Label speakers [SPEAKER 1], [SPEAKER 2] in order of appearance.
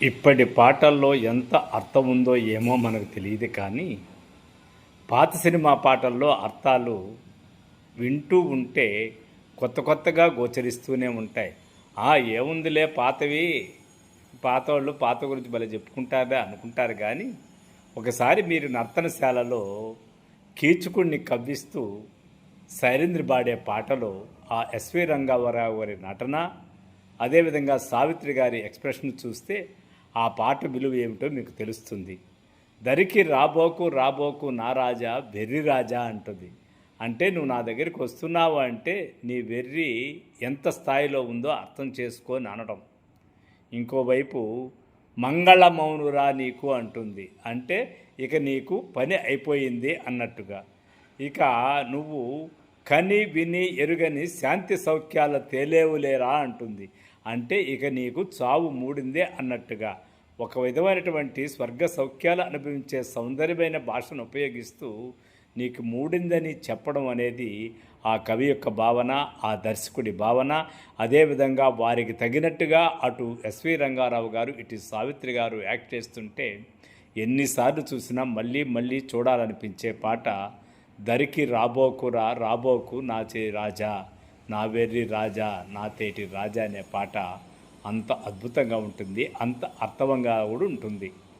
[SPEAKER 1] ఇప్పటి పాటల్లో ఎంత అర్థం ఉందో ఏమో మనకు తెలియదు కానీ పాత సినిమా పాటల్లో అర్థాలు వింటూ ఉంటే కొత్త కొత్తగా గోచరిస్తూనే ఉంటాయి. ఆ ఏముందిలే పాతవి? పాత వాళ్ళు పాత గురించి భలే చెప్పుకుంటారే అనుకుంటారు కానీ ఒకసారి మీరు నర్తనశాలలో కీచుకుణ్ణి కవ్విస్తూ సైరేంద్ర పాడే పాటలో ఆ ఎస్వి రంగారావు గారి నటన అదేవిధంగా సావిత్రి గారి ఎక్స్ప్రెషన్ చూస్తే ఆ పాట విలువ ఏమిటో మీకు తెలుస్తుంది. దరికి రాబోకు రాబోకు నా రాజా వెర్రి రాజా అంటుంది. అంటే నువ్వు నా దగ్గరికి వస్తున్నావు అంటే నీ వెర్రి ఎంత స్థాయిలో ఉందో అర్థం చేసుకొని అనడం. ఇంకోవైపు మంగళమౌనురా నీకు అంటుంది. అంటే ఇక నీకు పని అయిపోయింది అన్నట్టుగా. ఇక నువ్వు కని విని ఎరుగని శాంతి సౌఖ్యాల తేలేవులేరా అంటుంది. అంటే ఇక నీకు చావు మూడిందే అన్నట్టుగా. ఒక విధమైనటువంటి స్వర్గ సౌఖ్యాలు అనుభవించే సౌందర్యమైన భాషను ఉపయోగిస్తూ నీకు మూడిందని చెప్పడం అనేది ఆ కవి యొక్క భావన ఆ దర్శకుడి భావన. అదేవిధంగా వారికి తగినట్టుగా అటు ఎస్వి రంగారావు గారు ఇటు సావిత్రి గారు యాక్ట్ చేస్తుంటే ఎన్నిసార్లు చూసినా మళ్ళీ మళ్ళీ చూడాలనిపించే పాట దరికి రాబోకురా రాబోకు నా చే రాజా నా వెర్రి రాజా నా తేటి రాజా అనే పాట అంత అద్భుతంగా ఉంటుంది అంత అర్థవంగా కూడా ఉంటుంది.